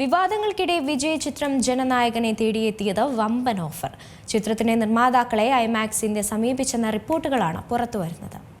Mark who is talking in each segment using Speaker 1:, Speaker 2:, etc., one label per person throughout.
Speaker 1: വിവാദങ്ങൾക്കിടെ വിജയ് ചിത്രം ജനനായകനെ തേടിയെത്തിയത് വമ്പൻ ഓഫർ. ചിത്രത്തിന്റെ നിർമ്മാതാക്കളെ ഐമാക്സിന്റെ സമീപിച്ചെന്ന റിപ്പോർട്ടുകളാണ് പുറത്തുവരുന്നത്.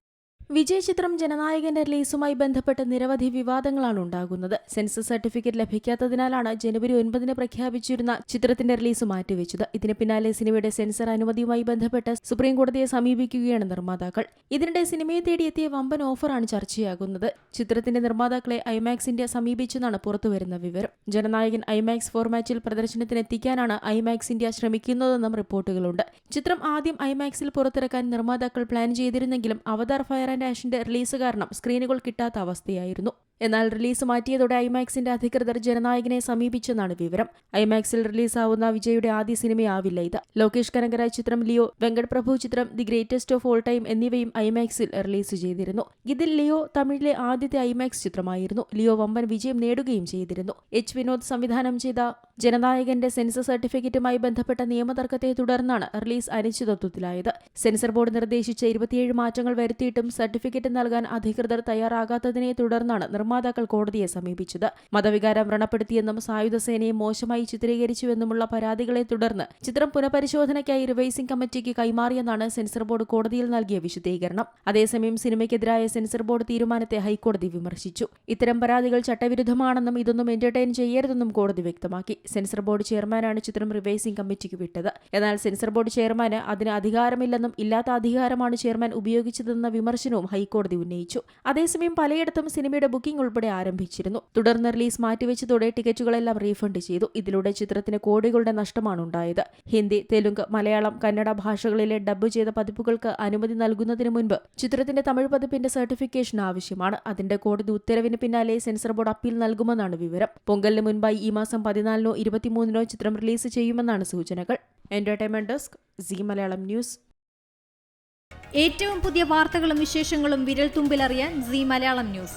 Speaker 2: വിജയ് ചിത്രം ജനനായകന്റെ റിലീസുമായി ബന്ധപ്പെട്ട് നിരവധി വിവാദങ്ങളാണ് ഉണ്ടാകുന്നത്. സെൻസസ് സർട്ടിഫിക്കറ്റ് ലഭിക്കാത്തതിനാലാണ് ജനുവരി ഒൻപതിന് പ്രഖ്യാപിച്ചിരുന്ന ചിത്രത്തിന്റെ റിലീസ് മാറ്റിവെച്ചത്. ഇതിന് പിന്നാലെ സിനിമയുടെ സെൻസർ അനുമതിയുമായി ബന്ധപ്പെട്ട് സുപ്രീം കോടതിയെ സമീപിക്കുകയാണ് നിർമ്മാതാക്കൾ. ഇതിനിടെ സിനിമയെ തേടിയെത്തിയ വമ്പൻ ഓഫറാണ് ചർച്ചയാകുന്നത്. ചിത്രത്തിന്റെ നിർമ്മാതാക്കളെ ഐമാക്സ് ഇന്ത്യ സമീപിച്ചെന്നാണ് പുറത്തുവരുന്ന വിവരം. ജനനായകൻ ഐമാക്സ് ഫോർമാറ്റിൽ പ്രദർശനത്തിനെത്തിക്കാനാണ് ഐമാക്സ് ഇന്ത്യ ശ്രമിക്കുന്നതെന്നും റിപ്പോർട്ടുകളുണ്ട്. ചിത്രം ആദ്യം ഐമാക്സിൽ പുറത്തിറക്കാൻ നിർമ്മാതാക്കൾ പ്ലാൻ ചെയ്തിരുന്നെങ്കിലും അവതാർ ഫയർ ആൻഡ് ആഷിന്റെ റിലീസ് കാരണം സ്ക്രീനുകൾ കിട്ടാത്ത അവസ്ഥയായിരുന്നു. എന്നാൽ റിലീസ് മാറ്റിയതോടെ ഐമാക്സിന്റെ അധികൃതർ ജനനായകനെ സമീപിച്ചെന്നാണ് വിവരം. ഐമാക്സിൽ റിലീസാവുന്ന വിജയുടെ ആദ്യ സിനിമയാവില്ല ഇത്. ലോകേഷ് കനകര ചിത്രം ലിയോ വെങ്കട് പ്രഭു ചിത്രം the greatest of all time എന്നിവയും ഐമാക്സിൽ റിലീസ് ചെയ്തിരുന്നു. ഇതിൽ ലിയോ തമിഴിലെ ആദ്യത്തെ ഐമാക്സ് ചിത്രമായിരുന്നു. ലിയോ വമ്പൻ വിജയം നേടുകയും ചെയ്തിരുന്നു. എച്ച് വിനോദ് സംവിധാനം ചെയ്ത ജനനായകന്റെ സെൻസർ സർട്ടിഫിക്കറ്റുമായി ബന്ധപ്പെട്ട നിയമതർക്കത്തെ തുടർന്നാണ് റിലീസ് അനിശ്ചിതത്വത്തിലായത്. സെൻസർ ബോർഡ് നിർദ്ദേശിച്ച ഇരുപത്തിയേഴ് മാറ്റങ്ങൾ വരുത്തിയിട്ടും സർട്ടിഫിക്കറ്റ് നൽകാൻ അധികൃതർ തയ്യാറാകാത്തതിനെ തുടർന്നാണ് നിർമ്മാതാക്കൾ കോടതിയെ സമീപിച്ചത്. മതവികാരം വ്രണപ്പെടുത്തിയെന്നും സായുധ സേനയെ മോശമായി ചിത്രീകരിച്ചുവെന്നുമുള്ള പരാതികളെ തുടർന്ന് ചിത്രം പുനഃപരിശോധനയ്ക്കായി റിവൈസിംഗ് കമ്മിറ്റിക്ക് കൈമാറിയെന്നാണ് സെൻസർ ബോർഡ് കോടതിയിൽ നൽകിയ വിശദീകരണം. അതേസമയം സിനിമയ്ക്കെതിരായ സെൻസർ ബോർഡ് തീരുമാനത്തെ ഹൈക്കോടതി വിമർശിച്ചു. ഇത്തരം പരാതികൾ ചട്ടവിരുദ്ധമാണെന്നും ഇതൊന്നും എന്റർടൈൻ ചെയ്യരുതെന്നും കോടതി വ്യക്തമാക്കി. സെൻസർ ബോർഡ് ചെയർമാനാണ് ചിത്രം റിവൈസിംഗ് കമ്മിറ്റിക്ക് വിട്ടത്. എന്നാൽ സെൻസർ ബോർഡ് ചെയർമാന് അതിന് അധികാരമില്ലെന്നും ഇല്ലാത്ത അധികാരമാണ് ചെയർമാൻ ഉപയോഗിച്ചതെന്ന വിമർശനവും ഹൈക്കോടതി ഉന്നയിച്ചു. അതേസമയം പലയിടത്തും സിനിമയുടെ ബുക്കിംഗ് ഉൾപ്പെടെ ആരംഭിച്ചിരുന്നു. തുടർന്ന് റിലീസ് മാറ്റിവെച്ചതോടെ ടിക്കറ്റുകളെല്ലാം റീഫണ്ട് ചെയ്തു. ഇതിലൂടെ ചിത്രത്തിന് കോടികളുടെ നഷ്ടമാണ് ഉണ്ടായത്. ഹിന്ദി തെലുങ്ക് മലയാളം കന്നഡ ഭാഷകളിലെ ഡബ്ബ് ചെയ്ത പതിപ്പുകൾക്ക് അനുമതി നൽകുന്നതിന് മുൻപ് ചിത്രത്തിന്റെ തമിഴ് പതിപ്പിന്റെ സർട്ടിഫിക്കേഷൻ ആവശ്യമാണ്. അതിന്റെ കോടതി ഉത്തരവിന് പിന്നാലെ സെൻസർ ബോർഡ് അപ്പീൽ നൽകുമെന്നാണ് വിവരം. പൊങ്കലിന് മുൻപായി ഈ മാസം പതിനാലിനോ ഇരുപത്തിമൂന്നിനോ ചിത്രം റിലീസ് ചെയ്യുമെന്നാണ് സൂചനകൾ. Entertainment desk Zee Malayalam news.
Speaker 3: ഏറ്റവും പുതിയ വാർത്തകളും വിശേഷങ്ങളും വിരൽ തുമ്പിലറിയാൻ സി മലയാളം ന്യൂസ്.